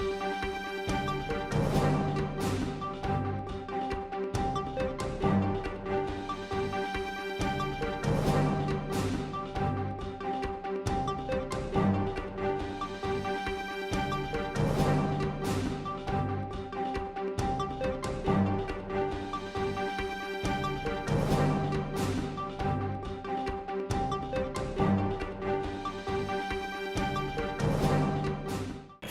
you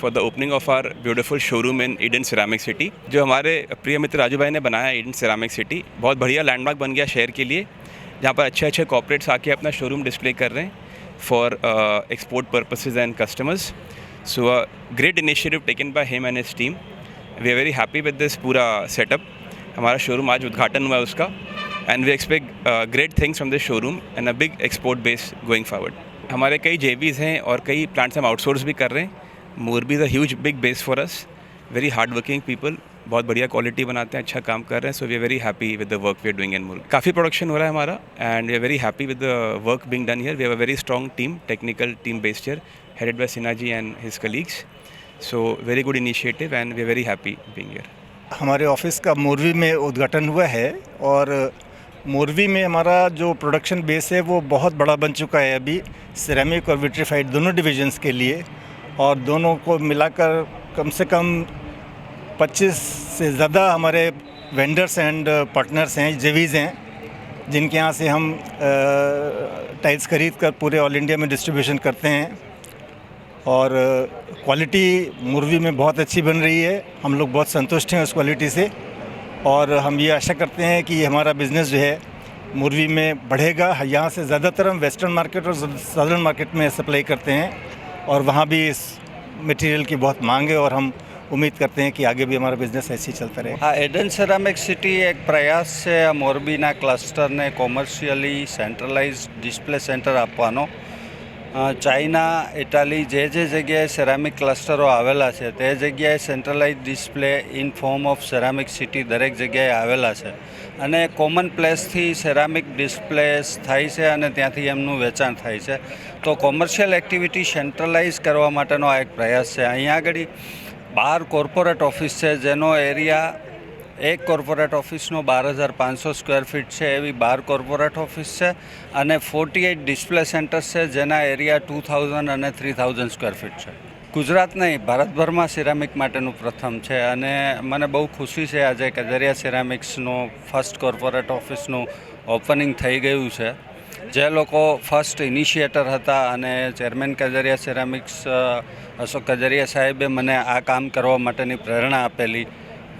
for the opening of our beautiful showroom in Eden ceramic city जो हमारे प्रिय मित्र राजू भाई ने बनाया है ईडन सिरामिक सिटी बहुत बढ़िया लैंडमार्क बन गया शहर के लिए। जहाँ पर अच्छे अच्छे कॉपरेट्स आके अपना शोरूम डिस्प्ले कर रहे हैं for export purposes and customers so a great initiative taken by him and his team we are very happy with this पूरा सेटअप हमारा शोरूम आज उद्घाटन हुआ है उसका। And we expect great things from this showroom and a big export base going forward हमारे कई जेवीज हैं और कई प्लांट्स हम आउटसोर्स भी कर रहे हैं। Morbi is a huge big base for us very hard working people बहुत बढ़िया क्वालिटी बनाते हैं अच्छा काम कर रहे हैं so we are very happy with the work we are doing in Morbi काफ़ी प्रोडक्शन हो रहा है हमारा and we are very happy with the work being done here we have a very strong team technical team based here headed by Sinaji and his colleagues. So, very good initiative and we are very happy being here. हमारे office का मोरवी में उद्घाटन हुआ है, और मोरवी में हमारा जो प्रोडक्शन बेस है, वो बहुत बड़ा बन चुका है अभी सिरेमिक और विट्रीफाइड दोनों डिविजन्स के लिए। और दोनों को मिलाकर कम से कम 25 से ज़्यादा हमारे वेंडर्स एंड पार्टनर्स हैं जेवीज़ हैं, जिनके यहाँ से हम टाइल्स खरीद कर पूरे ऑल इंडिया में डिस्ट्रीब्यूशन करते हैं। और क्वालिटी मुर्वी में बहुत अच्छी बन रही है। हम लोग बहुत संतुष्ट हैं उस क्वालिटी से। और हम ये आशा करते हैं कि हमारा बिज़नेस जो है मुर्वी में बढ़ेगा। यहाँ से ज़्यादातर हम वेस्टर्न मार्केट और सदर्न मार्केट में सप्लाई करते हैं। और वहाँ भी इस मटेरियल की बहुत मांग है और हम ઉમ્મીદ કરતે हैं कि आगे भी हमारा बिजनेस ऐसे ही चलता रहे હા એડન સેરામિક સિટી એક પ્રયાસ છે આ મોરબીના ક્લસ્ટરને કોમર્શિયલી સેન્ટ્રલાઇઝ ડિસ્પ્લે સેન્ટર આપવાનો અ, ચાઇના, ઇટાલી જે જે જગ્યાએ સેરામિક ક્લસ્ટરો આવેલા છે, તે જગ્યાએ centralise display in form of ceramic city દરેક જગ્યાએ આવેલા છે. અને કોમન પ્લેસથી સેરામિક ડિસ્પ્લેસ થાય છે અને ત્યાંથી એમનું વેચાણ થાય છે. તો કોમર્શિયલ એક્ટિવિટી સેન્ટ્રલાઇઝ કરવા માટેનો આ એક પ્રયાસ છે. અહીંયા આગળ બાર કોર્પોરેટ ઓફિસ છે, જેનો એરિયા એક કોર્પોરેટ ઓફિસનો બાર હજાર પાંચસો સ્ક્વેર ફીટ છે, એવી બાર કોર્પોરેટ ઓફિસ છે અને ફોર્ટી એઇટ ડિસ્પ્લે સેન્ટર્સ છે, જેના એરિયા ટુ થાઉઝન્ડ અને થ્રી થાઉઝન્ડ સ્ક્વેર ફીટ છે. ગુજરાત નહીં, ભારતભરમાં સિરામિક માટેનું પ્રથમ છે અને મને બહુ ખુશી છે આજે કજરિયા સિરામિક્સનું ફર્સ્ટ કોર્પોરેટ ઓફિસનું ઓપનિંગ થઈ ગયું છે. જે લોકો ફર્સ્ટ ઇનિશિએટર હતા અને ચેરમેન કજરિયા સિરામિક્સ અશોક કજરિયા સાહેબે મને આ કામ કરવા માટેની પ્રેરણા આપેલી.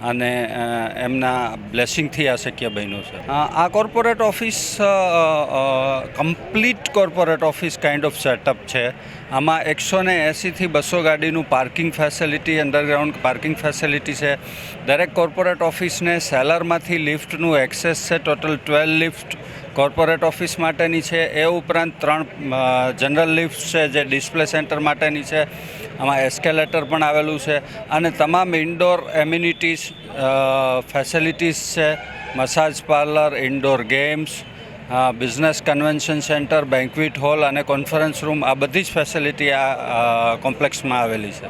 અને એમના બ્લેસિંગથી આ શક્ય બન્યું છે. આ corporate office complete corporate office kind of setup છે. આમાં એકસો ને એંસીથી બસો ગાડીનું parking facility, underground parking facility છે. દરેક કોર્પોરેટ ઓફિસને સેલરમાંથી લિફ્ટનું એક્સેસ છે, total twelve lift. Corporate office માટેની છે. એ ઉપરાંત ત્રણ જનરલ લિફ્ટ છે, જે ડિસ્પ્લે સેન્ટર માટેની છે. આમાં એસ્કેલેટર પણ આવેલું છે. અને તમામ ઇન્ડોર એમ્યુનિટીઝ ફેસિલિટીઝ છે. Massage parlour, indoor games business convention centre, banquet hall અને કોન્ફરન્સ રૂમ આ બધી જ ફેસિલિટી આ કોમ્પ્લેક્સમાં આવેલી છે.